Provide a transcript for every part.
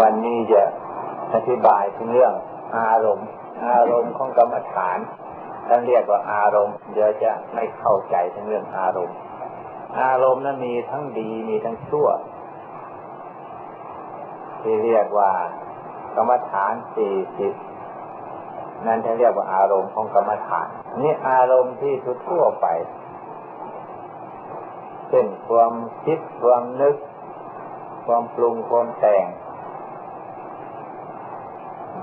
วันนี้จะอธิบายถึงเรื่องอารมณ์ อารมณ์ของกรรมฐานท่านเรียกว่าอารมณ์ เดี๋ยวจะไม่เข้าใจถึงเรื่องอารมณ์ อารมณ์นั้นมีทั้งดีมีทั้งชั่ว ที่เรียกว่ากรรมฐานสี่สิบนั่นท่านเรียกว่าอารมณ์ของกรรมฐาน นี่อารมณ์ที่ทั่วไปเช่นความคิดความนึก ความปรุงความแต่ง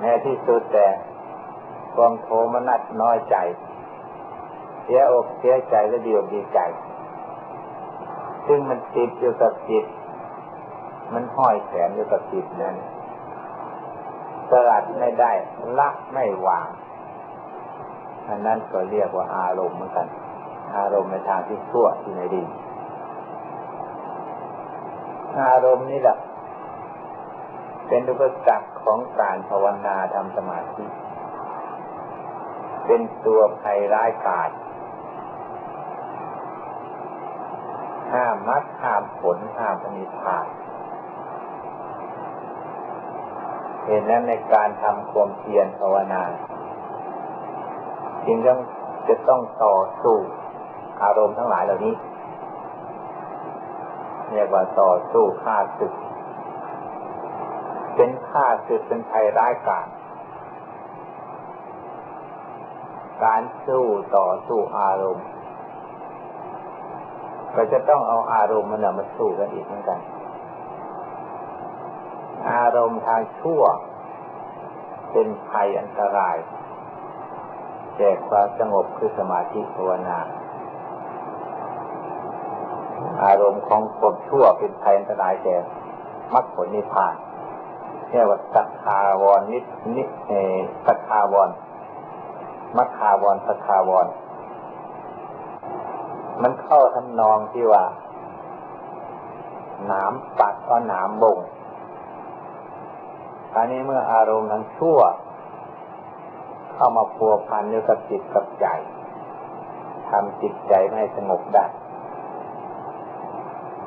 แม้ที่สุดแต่ความโทมนัสน้อยใจ เสียอกเสียใจและดีอกดีใจ ซึ่งมันติดอยู่กับจิต มันห้อยแขนอยู่กับจิตนั้นสลัดไม่ได้ละไม่วางอันนั้นก็เรียกว่าอารมณ์เหมือนกัน อารมณ์ในทางที่ชั่วที่ไม่ดี อารมณ์นี้แหละ เป็นอุปสรรคของการภาวนาทำสมาธิ เป็นตัวภัยร้ายกาจห้ามมัดห้ามผลห้ามปณิพานเห็นนั้นในการทำความเพียรภาวนาจึงต้องจะต้องต่อสู้อารมณ์ทั้งหลายเหล่านี้เรียกว่าต่อสู้ฆ่าศึก เป็นข้าศึกเป็นภัยร้ายกาจการสู้ต่อสู้อารมณ์ ก็จะต้องเอาอารมณ์มันมาสู้กันอีกเหมือนกัน อารมณ์ทางชั่ว เป็นภัยอันตรายแก่ความสงบคือสมาธิภาวนา อารมณ์ของคนชั่วเป็นภัยอันตรายแก่มรรคผลนิพพาน เรียกว่าสัทธาวรนินิเอสัทธาวรมัคคาวรสัทธาวร มันเข้าทำนองที่ว่าหนามปัดก็หนามบ่งอันนี้เมื่ออารมณ์ทั้งชั่ว เข้ามาพัวพันอยู่กับจิตกับใจทำจิตใจไม่สงบได้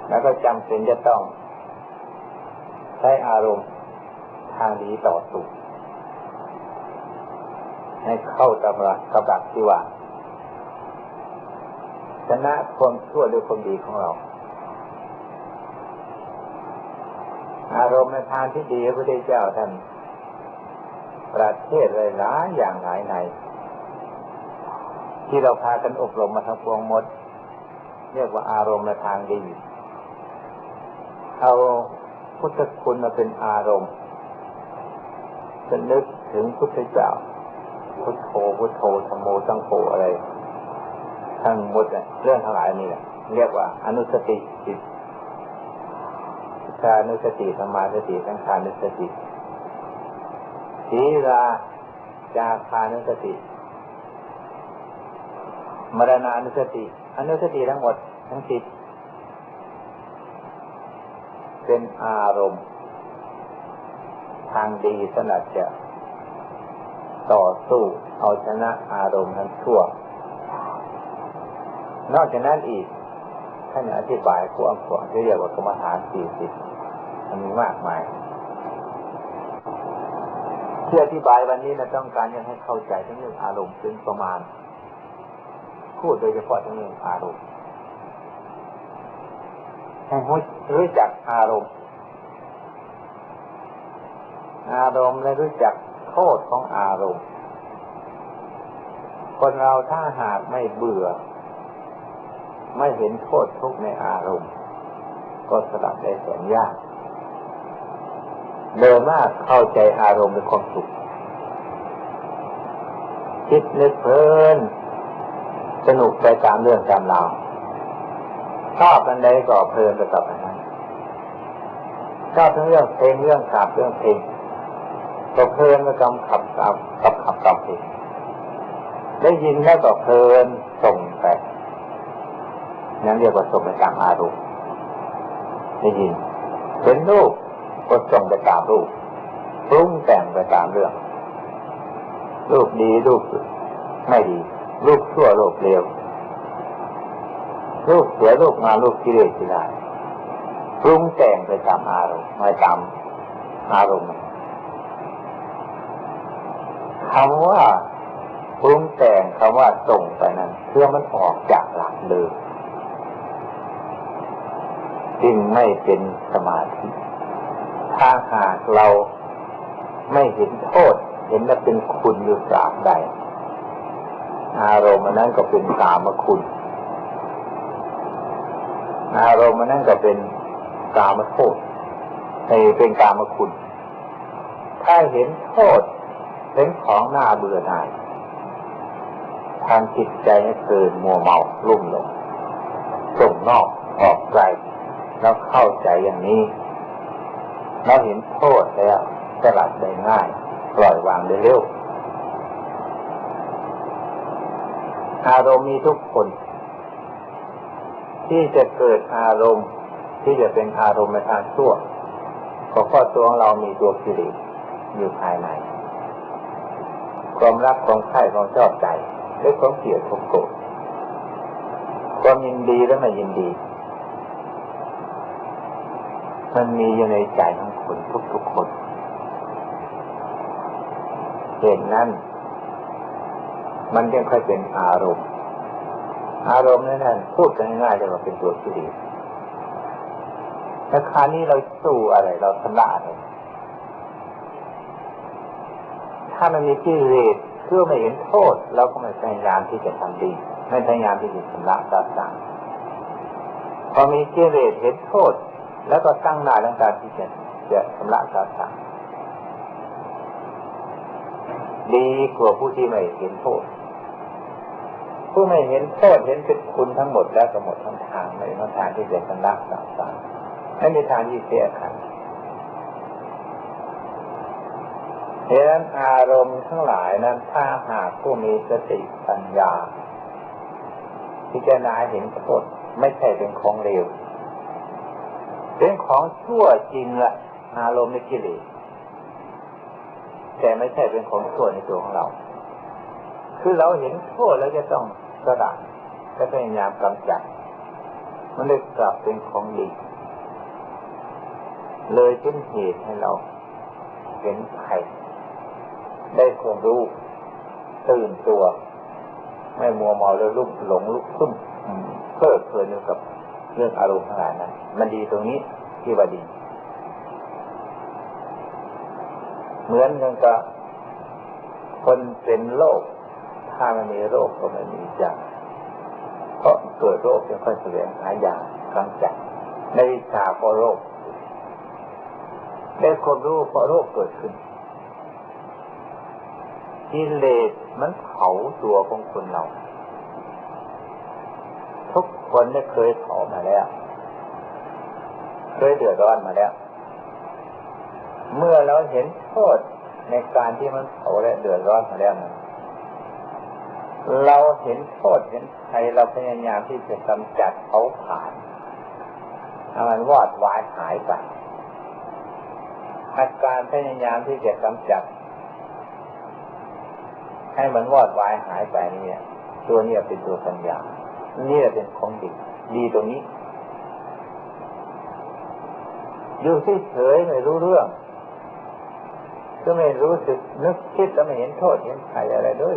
แล้วก็จำเป็นจะต้องใช้อารมณ์ ทางดีต่อสู้ให้เข้าตำรักกับดักที่ว่าชนะความชั่วด้วยความดีของเรา อารมณ์ในทางที่ดีพระพุทธเจ้าท่านประเทศเลยหลายอย่างหลายในที่เราพากันอบรมมาทั้งพวงหมด เรียกว่าอารมณ์ในทางดี เอาพุทธคุณมาเป็นอารมณ์ จะนึกถึงพุทธเจ้าพุทโธพุทโธธรรมโมสังโฆอะไรทั้งหมดเนี่ยเรื่องทั้งหลายนี่แหละเรียกว่าอนุสติจิตชานุสติสมาสติสังขานุสติศีลาจาคานุสติมรณานุสติอนุสติทั้งหมดทั้งสิบเป็นอารมณ์ ทางดีสนับจะต่อสู้เอาชนะอารมณ์ทั้งชั่ว นอกจากนั้นอีกท่านอธิบายกว้างขวางที่เรียกว่ากรรมฐานสี่สิบมันมีมากมายที่อธิบายวันนี้เราต้องการยังให้เข้าใจทั้งเรื่องอารมณ์เป็นประมาณ พูดโดยเฉพาะทั้งเรื่องอารมณ์ให้รู้จักอารมณ์ อารมณ์และรู้จักโทษของอารมณ์ คนเราถ้าหากไม่เบื่อ ไม่เห็นโทษทุกในอารมณ์ ก็สลับได้แสนยากเดิมมากเข้าใจอารมณ์เป็นความสุขคิดนึกเพลินสนุกไปตามเรื่องตามราวชอบอันใดก็เพลินไปกับอันนั้นชอบทั้งเรื่องเพลงเรื่องขับเรื่องเพลง ก็เพลินกับกำขับกับกับขับกับเพลงได้ยินแล้วก็เพลินส่งไปนั่นเรียกว่าส่งไปตามอารมณ์ได้ยินเป็นรูปก็ส่งไปตามรูปปรุงแต่งไปตามเรื่อง รูปดีรูปไม่ดี รูปชั่วรูปเลวรูปเสียรูปงารูปกิเลสที่ได้ปรุงแต่งไปตามอารมณ์ไม่ตามอารมณ์ คำว่าปรุงแต่งคำว่าส่งไปนั้นเพื่อมันออกจากหลักเดิมจึงไม่เป็นสมาธิ ถ้าหากเราไม่เห็นโทษ เห็นว่าเป็นคุณอยู่ตราบใด อารมณ์นั้นก็เป็นกามคุณ อารมณ์นั้นก็เป็นกามโทษเป็นกามคุณ ถ้าเห็นโทษ เป็นของหน้าเบื่อหน่ายทางจิตใจให้เกิดมัวเมาลุ่มหลงส่งนอกออกไกลแล้วเข้าใจอย่างนี้เราเห็นโทษแล้วสลัดได้ง่าย ปล่อยวางได้เร็ว อารมณ์มีทุกคน ที่จะเกิดอารมณ์ที่จะเป็นอารมณ์ในทางชั่วก็เพราะตัวของเรามีตัวกิเลสอยู่ภายใน ความรักความใคร่ความชอบใจและความเกลียดความโกรธความยินดีและไม่ยินดี มันมีอยู่ในใจของคนทุกๆคนเหตุนั้น มันยังค่อยเป็นอารมณ์ อารมณ์นั่นพูดกันง่ายๆเลยว่าเป็นตัวที่ดีราคานี้เราสู้อะไรเราชำระอะไร ถ้ามันมีกิเลสเพื่อไม่เห็นโทษเราก็ไม่พยายามที่จะทำดี ไม่พยายามที่จะชำระสัตว์ต่างพอมีกิเลสเห็นโทษ แล้วก็ตั้งหน้าตั้งตาที่จะจะชำระสาสังดีกว่าผู้ที่ไม่เห็นโทษ ผู้ไม่เห็นโทษเห็นเป็นคุณทั้งหมดแล้วก็หมดทั้งทางไม่มีทางที่จะชำระสาสังไม่มีทางที่เสียขัน เหตุนั้นอารมณ์ทั้งหลายนั้นถ้าหากผู้มีสติปัญญา พิจารณาเห็นโทษไม่ใช่เป็นของเลวเป็นของชั่วจริงละอารมณ์ในกิเลสแต่ไม่ใช่เป็นของชั่วในตัวของเรา คือเราเห็นโทษแล้วจะต้องสละและพยายามกำจัด มันเลยกลับเป็นของดี เลยเป็นเหตุให้เราเห็นภัย ได้ความรู้ตื่นตัว ไม่มัวเมาแล้วลุกหลงลุกซุ่มเพิดเพลินอยู่กับเรื่องอารมณ์ทั้งหลายนั้นมันดีตรงนี้ที่ว่าดี เหมือนกันกับคนเป็นโรคถ้ามันมีโรคก็ไม่มียาเพราะเกิดโรคจึงค่อยแสวงหายากำจัดในวิชาเพราะโรคได้คนรู้เพราะโรคเกิดขึ้น กิเลสมันเผาตัวของคนเรา ทุกคนได้เคยเผามาแล้ว เคยเดือดร้อนมาแล้ว เมื่อเราเห็นโทษในการที่มันเผาและเดือดร้อนมาแล้วนเราเห็นโทษเห็นใครเราพยายามที่จะกำจัดเขาผ่านให้มันวอดวายหายไปอาการพยายามที่จะกำจัด ให้มันวอดวายหายไปนี่ย ตัวนี้เป็นตัวปัญญานี่แหละเป็นของดีดีตรงนี้อยู่เฉยไม่รู้เรื่อง ก็ไม่รู้สึกนึกคิดแล้วไม่เห็นโทษเห็นภัยอะไรด้วย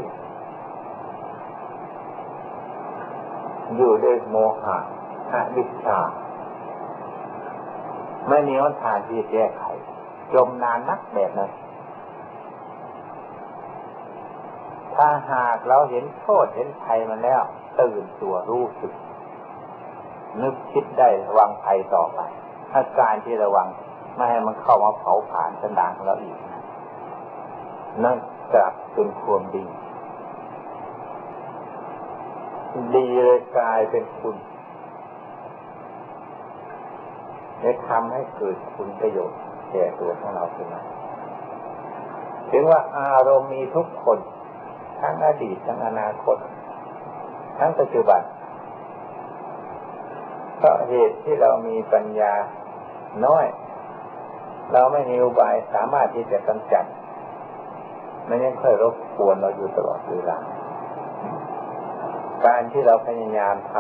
อยู่ด้วยโมหะอวิชชาไม่มีวันทางที่แก้ไขจมนานนักแบบนั้น ถ้าหากเราเห็นโทษเห็นภัยมันแล้ว ตื่นตัวรู้สึก นึกคิดได้ระวังภัยต่อไปอาการที่ระวังไม่ให้มันเข้ามาเผาผ่านสันดานของเราอีกนั่นกลับเป็นความดี ดีเลยกลายเป็นคุณจะทำให้เกิดคุณประโยชน์แก่ตัวของเราขึ้นมาถึงว่าอารมณ์มีทุกคน ทั้งอดีตทั้งอนาคต ทั้งปัจจุบันเพราะเหตุที่เรามีปัญญาน้อย เราไม่มีอุบายสามารถที่จะกำจัดมันยังค่อยรบกวนเราอยู่ตลอดเวลาการที่เราพยายามท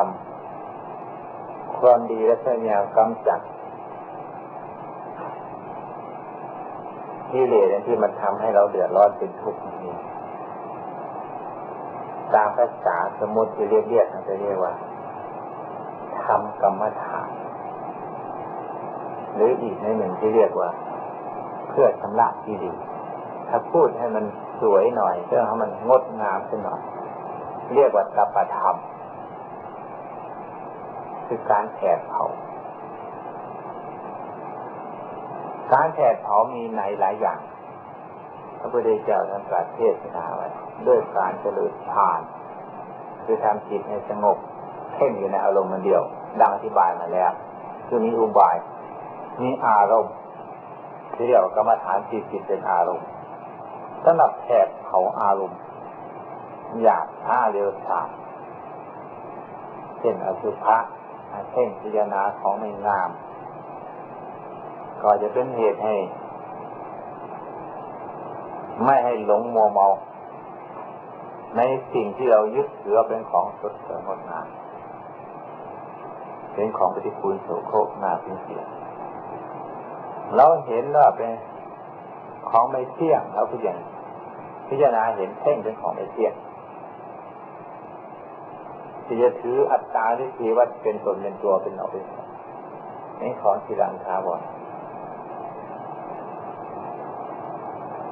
ำความดีและพยายามกำจัดที่เลสที่มันทำให้เราเดือดร้อนเป็นทุกข์นี้ ตามภาษาสมุติที่เรียกเรียกเขาจะเรียกว่าทำกรรมฐานหรืออีกในหนึ่งที่เรียกว่า เพื่อชำระที่ดีถ้าพูดให้มันสวยหน่อยเพื่อให้มันงดงามขึ้นหน่อย เรียกว่าตัปธรรม คือการแผดเผาการแผดเผามีในหลายอย่าง ระพุทธเจ้าท่านตรัสเทศนาไว้ด้วยการเจริญฌาน คือทำจิตให้สงบเพ่งอยู่ในอารมณ์มันเดียว ดังอธิบายมาแล้วคือมีอุบายมีอารมณ์ที่เรียกว่ากรรมฐานจิตจิตเป็นอารมณ์สำหรับแผดเผาอารมณ์อยากช้าเร็วช้าเช่นอสุภะเพ่งพิจารณาของไม่งาม ก็จะเป็นเหตุให้ ไม่ให้หลงมัวเมา ในสิ่งที่เรายึดถือเป็นของสดสงดงามเป็นของปฏิคูลโสโครกหน้าเป็นเสียเราเห็นว่าเป็นของไม่เที่ยงเราพิจารณาพิจารณาเห็นเพ่งเป็นของไม่เที่ยงที่จะถืออัตตาที่ทีว่าเป็นตนเป็นตัวเป็นเราเป็นนี่ของทีรังคาบอน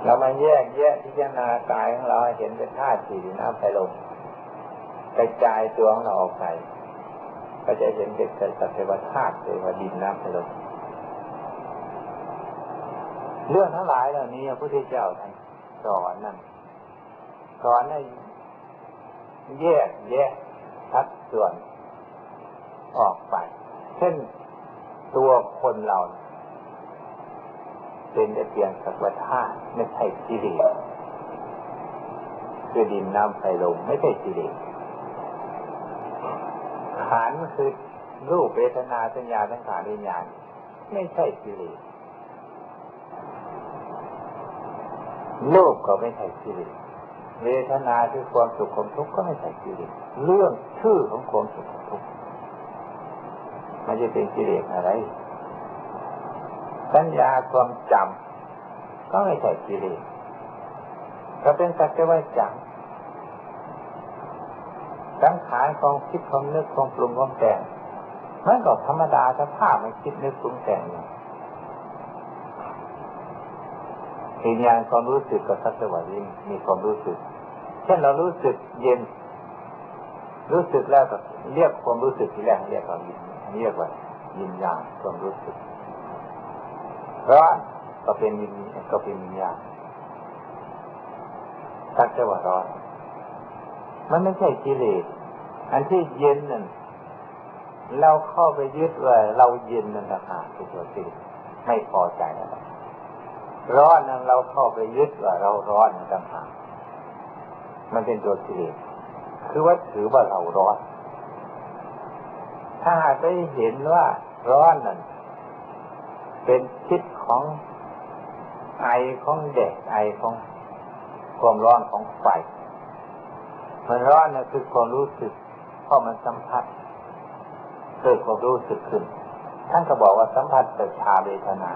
เรามาแยกแยะพิจารณากายของเราเห็นเป็นธาตุสี่น้ำไฟลมกระจายตัวของเราออกไปก็จะเห็นเด็กเกิดสัตว์ธาตุเทวดินน้ำไฟลมเรื่องทั้งหลายเหล่านี้พระพุทธเจ้าท่านสอนนั่นสอนให้แยกแยะชัดส่วนออกไป เช่นตัวคนเรา เป็นแต่เพียงสักวัฏาตุไม่ใช่กิเลสคือดินน้ำไฟลมไม่ใช่กิเลสขันคือรูปเวทนาสัญญาทั้งขาวิญญาณไม่ใช่กิเลสโลภก็ไม่ใช่กิเลสเวทนาคือความสุขความทุกข์ก็ไม่ใช่กิเลสเรื่องชื่อของความสุขความทุกข์มันจะเป็นกิเลสอะไร สัญญาความจำก็ไม่ใช่กิเลสก็เป็นสักแต่ว่าจำสังขารของคิดความนึกความปรุงความแต่งมันก็ธรรมดาสภาพมันคิดนึกปรุงแต่งอย่างวิญญาณความรู้สึกกับสัตวาริมีความรู้สึก เช่นเรารู้สึกเย็น รู้สึกแล้วก็เรียกความรู้สึกที่แรกเรียกว่าวิญเรียกว่าวิญญาณความรู้สึก ร้อนก็เป็นวิญก็เป็นวิญญาณสักแต่ว่าร้อน มันไม่ใช่กิเลสอันที่เย็นนั่นเราเข้าไปยึดว่าเราเย็นนั่นต่างหากคือตัวกิเลสไม่พอใจแล้วร้อนนั้นเราเข้าไปยึดว่าเราร้อนต่างหากมันเป็นตัวกิเลสคือว่าถือว่าเราร้อน ถ้าหากได้เห็นว่าร้อนนั้น เป็นพิษของไอของเด็กไอของความร้อนของไฟมันร้อนนะคือความรู้สึกเพราะมันสัมผัสเกิดความรู้สึกขึ้น ท่านก็บอกว่าสัมผัสแต่ชาเวทนา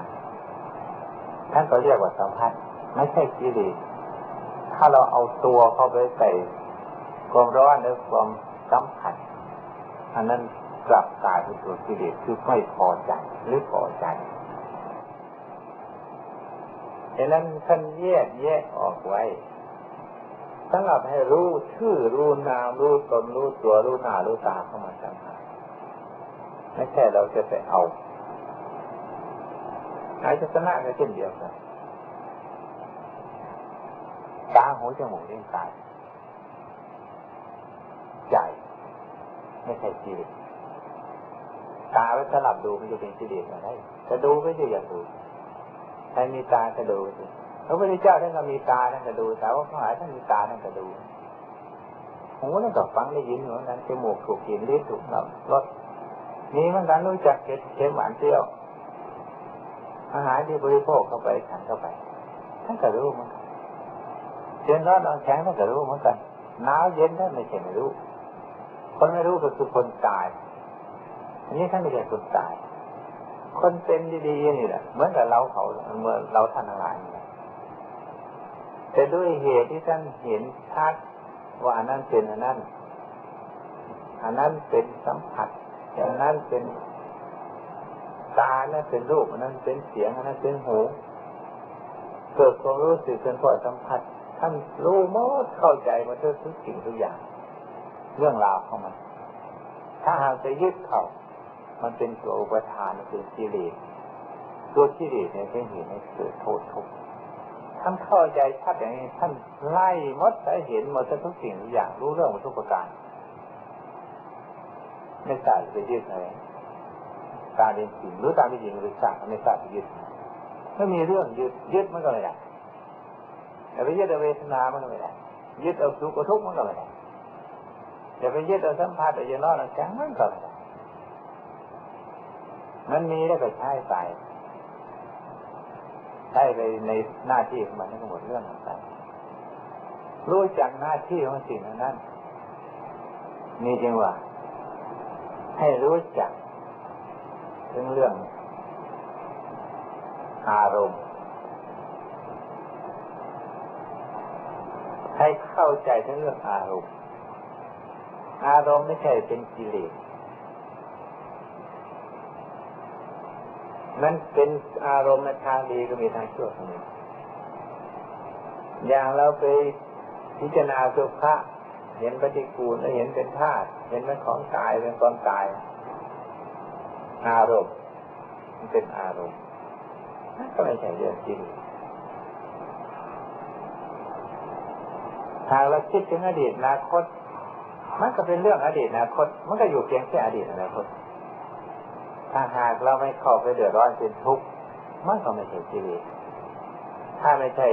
ท่านก็เรียกว่าสัมผัส ไม่ใช่กิเลสถ้าเราเอาตัวเข้าไปใส่ความร้อนหรือความสัมผัสอันนั้นกลับกลายเป็นตัวกิเลสคือไม่พอใจหรือพอใจ ดังนั้นท่านแยกแยกออกไว้สำหรับให้รู้ชื่อรู้นามรู้ตนรู้ตัวรู้หน้ารู้ตาเข้ามาจังหาไม่ใช่เราจะไปเอาอายตนะก็เช่นเดียวกันตาหูจมูกลิ้นกายใจไม่ใช่จิตตาไว้สลับดูมันจะเป็นกิเลสอะไรจะดูไม่ใช่อยากดู ใครมีตาก็ดูสิพระพุทธเจ้าท่านก็มีตาท่านก็ดูแต่ว่าพระหายท่านมีตาท่านก็ดูหูนั่นก็ฟังได้ยินเหมือนกันจมูกถูกกินลิ้นถูกนับรสมีเหมือนกันรู้จักเค็มหวานเปรี้ยว อาหารที่บริโภคเข้าไปฉันเข้าไปท่านก็รู้มันเย็นร้อนนอนแข็งท่านก็รู้เหมือนกันหนาวเย็นท่านไม่ใช่ไม่รู้ คนไม่รู้ก็คือคนตายอันนี้ท่านไม่ใช่คนตาย คนเป็นดีๆนี่แหละเหมือนกับเราเขาเมื่อเราท่านอะไรแต่ด้วยเหตุที่ท่านเห็นชัดว่าอันนั้นเป็นอันนั้นอันนั้นเป็นสัมผัสอันนั้นเป็นตาอันนั้นเป็นรูปอันนั้นเป็นเสียงอันนั้นเป็นหูเกิดความรู้สึกเป็นพอสัมผัสท่านรู้หมดเข้าใจหมดทุกสิ่งทุกอย่าง เรื่องราวของมัน ถ้าหากจะยึดเขา มันเป็นตัวอุปทานเป็นกิเลสตัวกิเลสเนี่ยเป็นเหตุให้เกิดโทษทุกข์ท่านเข้าใจชัดอย่างนี้ท่านไล่มดได้เห็นหมดทุกสิ่งทุกอย่างรู้เรื่องหมดทุกประการไม่ทราบจะยึดอะไรการเรียนจริงหรือตามที่จริงหรือสั่งไม่ทราบจะยึดถ้ามีเรื่องยึดยึดมันก็ไม่ได้แต่ไปยึดเอาเวทนามันก็ไม่ได้ยึดเอาสุขเอาทุกข์มันก็ไม่ได้อย่าไปยึดเอาสัมผัสเอาอย่างน้อยแข็งมันก็ไม่ได้ มันมีแล้วก็ใช้ไปใช้ไปในหน้าที่ของมันทั้งหมดเรื่องต่างๆรู้จักหน้าที่ของสิ่งนั้นนี่จึงว่า ให้รู้จักถึงเรื่อง อารมณ์ให้เข้าใจถึงเรื่องอารมณ์ อารมณ์ไม่ใช่เป็นกิเลส นั้นเป็นอารมณ์ทางดีก็มีทางชั่วก็มีอย่างเราไปพิจารณาสุภะเห็นปฏิกูลแล้วเห็นเป็นธาตุเห็นเป็นของตายเป็นความตาย อารมณ์มันเป็นอารมณ์นั่นก็ไม่ใช่เรื่องจริงหากเราคิดถึงอดีตอนาคต มันก็เป็นเรื่องอดีตอนาคต มันก็อยู่เพียงแค่อดีตอนาคต ถ้าหากเราไม่เข้าไปเดือดร้อนเป็นทุกข์มันก็ไม่ใช่กิเลสถ้าไม่ใช่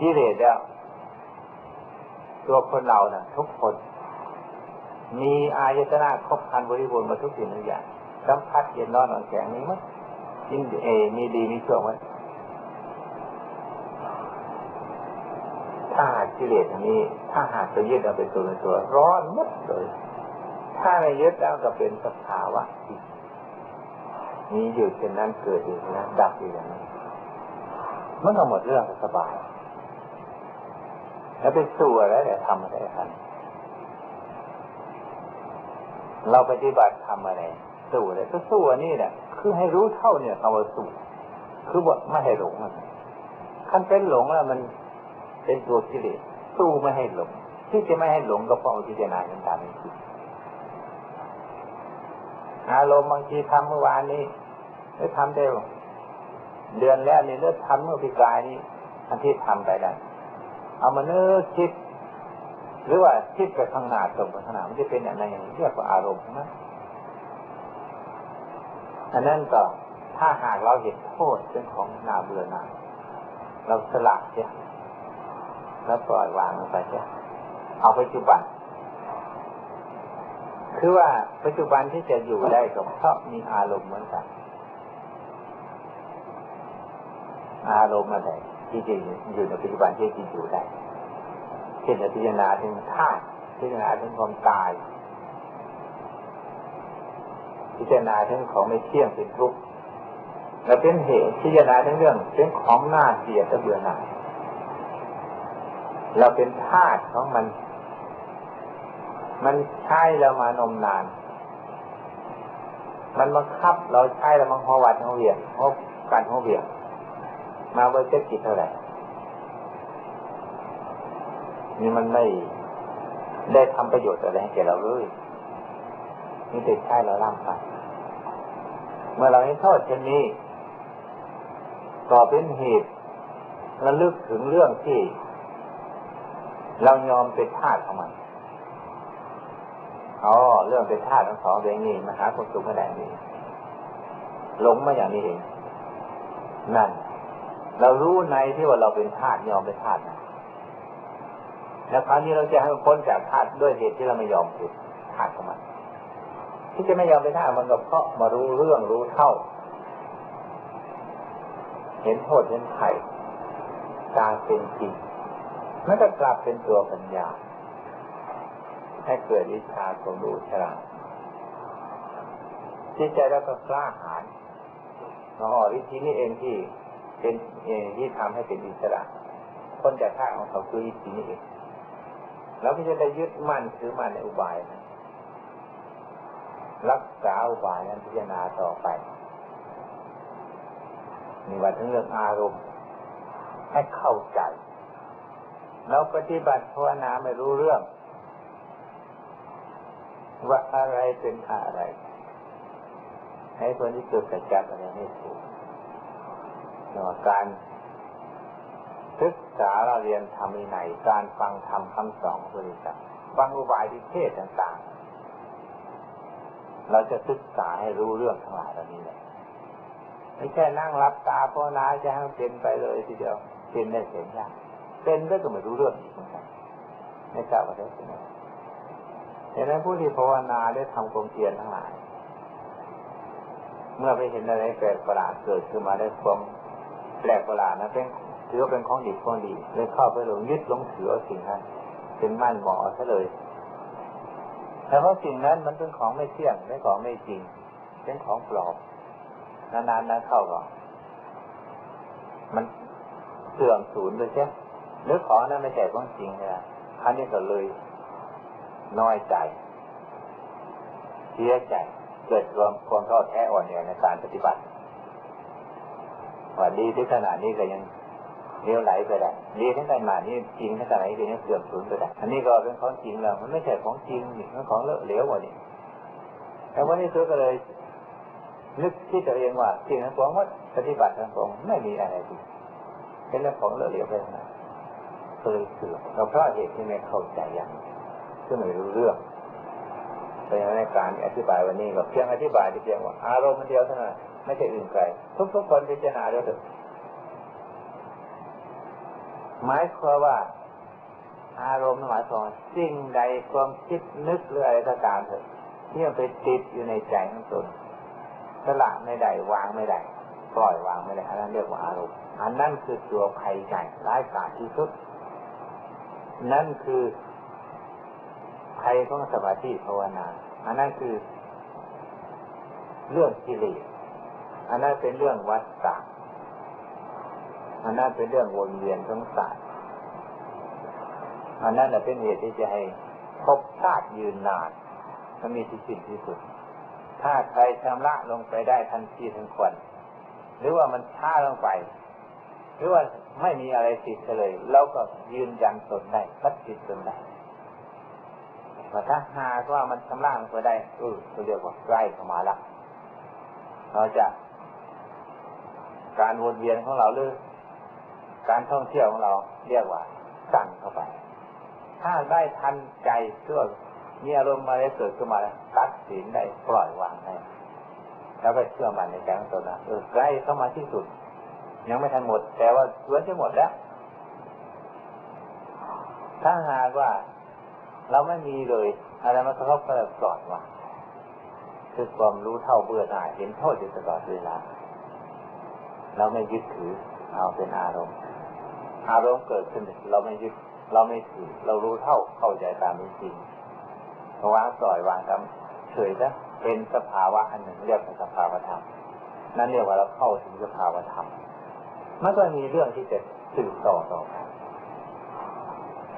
กิเลสแล้วตัวคนเรานะ่ะ ทุกคน มีอายตนะครบคันบริบูรณ์มาทุกสิ่งทุกอย่างสัมผัสเย็นร้อนอ่อนแข็งนี้มั้งยินเอ มีดีมีชั่วมั้ยถ้าหากกิเลสอันนี้ ถ้าหากจะยึดเอาเป็นตัวเป็นตัว ร้อนมัดเลย ถ้าไม่ยึดแล้วก็เป็นสภาวะจิตมีอยู่เช่นนั้นเกิดอยู่นะดับอยู่อย่างนั้นมันก็หมดเรื่องสบาย แล้วไปสู้อะไรแต่ทำอะไรกันเราปฏิบัติทำอะไร สู้อะไรก็สู้อันนี้เนี่ยคือให้รู้เท่าเนี่ยคำว่าสู้คือว่าไม่ให้หลงมันขั้นเป็นหลงแล้วมันเป็นตัวกิเลสสู้ไม่ให้หลง ที่จะไม่ให้หลงก็เพราะพิจารณาเป็นตามเป็นจริง อารมณ์บางทีทำเมื่อวานนี้ไม่ทำเร็วเดือนแล้วนี่เลิกทำเมื่อปีกายนี้ทันที่ทำไปแล้เอามาเนื้อคิด หรือว่าคิดไปข้างหน้าตรงไปข้างหน้ามันจะเป็นอะไรอย่างเรียกว่าอารมณ์นะอันนั้นก็ถ้าหากเราเห็นโทษเป็นของนาเบื่อหน่ายเราสลักเสียแล้วปล่อยวางไปเสียเอาปัจจุบัน คือว่าปัจจุบันที่จะอยู่ได้ก็เพราะมีอารมณ์เหมือนกัน อารมณ์อะไรที่จะอยู่ในปัจจุบันที่จะอยู่ได้เช่นพิจารณาถึงธาตุพิจารณาถึงความตาย พิจารณาถึงของไม่เที่ยงเป็นทุกข์และเป็นเหตุพิจารณาถึงเรื่องเป็นของหน้าเสียดเบื่อหน่ายเราเป็นธาตุของมัน มันใช้เรามานมนาน มันบังคับเราใช้เรามังหัววัดหัวเวียนหัวการหัวเวียนมาเบอร์เจ็ดกิจเท่าไหร่นี่มันไม่ได้ทำประโยชน์อะไรให้แก่เราเลยนี่ติดใช้เราล่างไปเมื่อเราเห็นโทษเช่นนี้ก็เป็นเหตุระลึกถึงเรื่องที่ เรายอมเป็นทาสของมัน อ๋อเรื่องเป็นธาตุทั้งสองเองนี่มาหาคนสุขไม่ได้นี่หลงมาอย่างนี้เองนั่น เรารู้ในที่ว่าเราเป็นธาตุยอมเป็นธาตุแล้วคราวนี้เราจะให้มันพ้นจากธาตุด้วยเหตุที่เราไม่ยอมเป็นธาตุของมันที่จะไม่ยอมเป็นธาตุมันก็เพราะมารู้เรื่องรู้เท่า เห็นโทษเห็นไถ่ตาเป็นจริงมันก็กลับเป็นตัวปัญญา ให้เกิดวิชาความรู้ฉลาดจิตใจเราก็กล้าหาญอ๋อวิธีนี้เองที่เป็นเองที่ทำให้เป็นอิสระคนจะฆ่าของเขาคือวิธีนี้เองเราก็จะได้ยึดมั่นถือมั่นในอุบายนะรักษาอุบายนั้นพิจารณาต่อไปมีว่าถึงเรื่องอารมณ์ให้เข้าใจ เราปฏิบัติภาวนาไม่รู้เรื่อง ว่าอะไรเป็นอะไรให้คนที่เกิดกระจัดอะไรไม่ถูกแต่ว่าการศึกษาเราเรียนทำในไหนการฟังทำคำสอนบริษัทฟังอุบายที่เทศต่างๆ เราจะศึกษาให้รู้เรื่องทั้งหลายเหล่านี้เลยไม่ใช่นั่งรับตาภาวนาจะให้เป็นไปเลยทีเดียวเป็นได้เห็นยากเป็นได้ก็ไม่รู้เรื่องอีกเหมือนกันไม่ทราบว่าได้เป็นไง ดังนั้นผู้ที่ภาวนาได้ทำความเพียรทั้งหลาย เมื่อไปเห็นอะไรแปลกประหลาดเกิดขึ้นมาได้ความแปลกประหลาดนะเป็นถือว่าเป็นของดีของดีเลยเข้าไปหลงยึดหลงถือเอาสิ่งนั้นเป็นมั่นหมอซะเลยแต่เพราะสิ่งนั้นมันเป็นของไม่เที่ยงเป็นของไม่จริง เป็นของปลอมนานๆนั้นเข้าก็มันเสื่อมสูญเลยใช่หรือของนั้นไม่ใช่ของจริงนะอันนี้ก็เลย น้อยใจ เสียใจ เกิดรวมความท้อแท้อ่อนแอในการปฏิบัติว่าดีที่ขนาดนี้ก็ยังเลี้ยวไหลไปได้ดีที่ขนาดนี้จริงที่ขนาดนี้ก็ยังเสื่อมสูญไปได้อันนี้ก็เป็นของจริงแล้วมันไม่ใช่ของจริงนี่มันของเลอะเหลวกว่านี่แต่วันนี้ซื้อก็เลยนึกที่ตัวเองว่าสิ่งนั้นของว่าปฏิบัติทั้งสองไม่มีอะไรจริงเป็นเรื่องของเลอะเหลวไปนะเคยเสื่อมเราเพราะเหตุที่ไม่เข้าใจอย่าง ซึ่งไม่รู้เรื่องเป็นในการอธิบายวันนี้ก็เพียงอธิบายเพียงว่าอารมณ์เดียวเท่านั้นไม่ใช่อื่นไกลทุกๆคนพิจารณาด้วยเถอะหมายความว่า อารมณ์หมายความสิ่งใดความคิดนึกหรืออะไรก็ตามเถอะที่มันไปติดอยู่ในใจของตนสละไม่ได้วางไม่ได้ปล่อยวางไม่ได้อันนั้นเรียกว่าอารมณ์อันนั้นคือตัวภัยใจร้ายกาจที่สุด นั่นคือ ภัยของสมาธิภาวนา อันนั้นคือ เรื่องกิเลส อันนั้นเป็นเรื่องวัฏฏะอันนั้นเป็นเรื่องวนเวียนสงสารอันนั้นเป็นเหตุที่จะให้พบชาติยืนนานมันมีที่สิ้นที่สุด ถ้าใครชำระลงไปได้ทันทีทันควรหรือว่ามันช้าลงไป หรือว่าไม่มีอะไรติดเลย เราก็ยืนยันตนได้ปัดจิตตนได้ แต่ถ้าหากว่ามันชำระลงไปได้เออเราเรียกว่าใกล้เข้ามาละเราจะการวนเวียนของเราหรือการท่องเที่ยวของเราเรียกว่าสั่งเข้าไป ถ้าได้ทันใจเชื่อมีอารมณ์มาได้เกิดขึ้นมาตัดสินได้ปล่อยวางได้แล้วก็เชื่อมันในใจของตนนะเออใกล้เข้ามาที่สุด ยังไม่ทันหมด แต่ว่าสวนจะหมดแล้ว ถ้าหากว่า เราไม่มีเลย อะไรมากระทบก็ปล่อยวาคือความรู้เท่าเบื่อหน่ายเห็นโทษอยู่ตลอดเวลาเราไม่ยึดถือ เอาเป็นอารมณ์ อารมณ์เกิดขึ้น เราไม่ยึด เราไม่ถือ เรารู้เท่าเข้าใจตามจริงวางปล่อยวางทำเฉยนะเป็นสภาวะอันหนึ่งเรียกว่าสภาวธรรมนั่นเรียกว่าเราเข้าถึงสภาวธรรมมันก็มีเรื่องที่จะสืบต่อต่อไป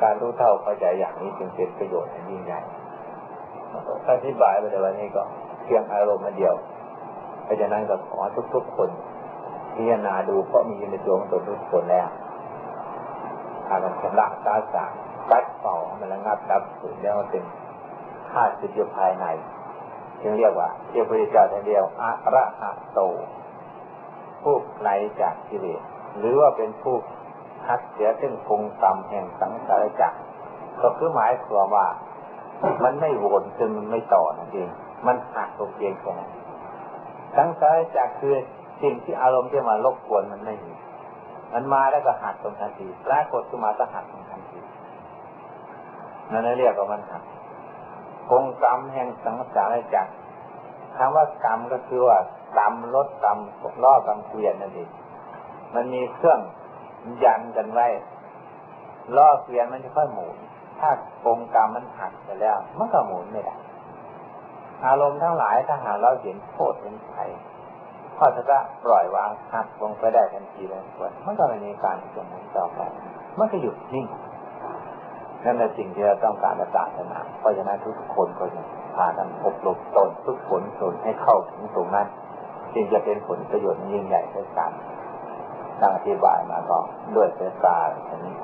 การรู้เท่าเข้าใจอย่างนี้จึงเป็นประโยชน์ยิ่งใหญ่อธิบายไปในวันนี้ก็เพียงอารมณ์เดียว เพราะฉะนั้นก็ขอทุกๆคนพิจารณาดูเพราะมีในตัวของตนทุกคนแล้วถ้ามันชำระตาสาตัดเป่ามันระงับดับสูญแล้วมันเป็นธาตุจิตอยู่ภายในจึงเรียกว่าเทพเจ้าท่านเดียวอะระหะโต ผู้ไกลจากกิเลสหรือว่าเป็นผู้ ทัดเสียซึ่งคงกรรมแห่งสังสารจักรก็คือหมายความว่า มันไม่วนจนมันไม่ต่อนั่นเอง มันหักตรงเพียงแค่นั้นสังสารจักรคือสิ่งที่อารมณ์ที่มารบกวนมันไม่มีมันมาแล้วก็หักตรงทันทีปรากฏขึ้นมาก็หักตรงทันทีนั่นเรียกว่ามันหักคงกรรมแห่งสังสารจักรคำว่ากรรมก็คือว่ากรรมลดกรรมล่อกรรมเกวียนนั่นเองมันมีเครื่อง ยันกันไว้ล่อเกวียนมันจะค่อยหมุน ถ้าคงกรรมมันหักไปแล้วมันก็หมุนไม่ได้อารมณ์ทั้งหลายถ้าหาเราเห็นโทษเห็นภัยก็จะปล่อยวางหักลงไปได้ทันทีเลยส่วนมันก็ไม่มีการจงนั้นต่อไปมันก็หยุดนิ่งนั่นแหละสิ่งที่เราต้องการศาสนาเพราะฉะนั้นทุกคนก็จะพากันอบรมตนทุกผลตนให้เข้าถึงตรงนั้นจึงจะเป็นผลประโยชน์ยิ่งใหญ่ด้วยกั ตั้งอธิบายมาก็ด้วยเสตาอันนี้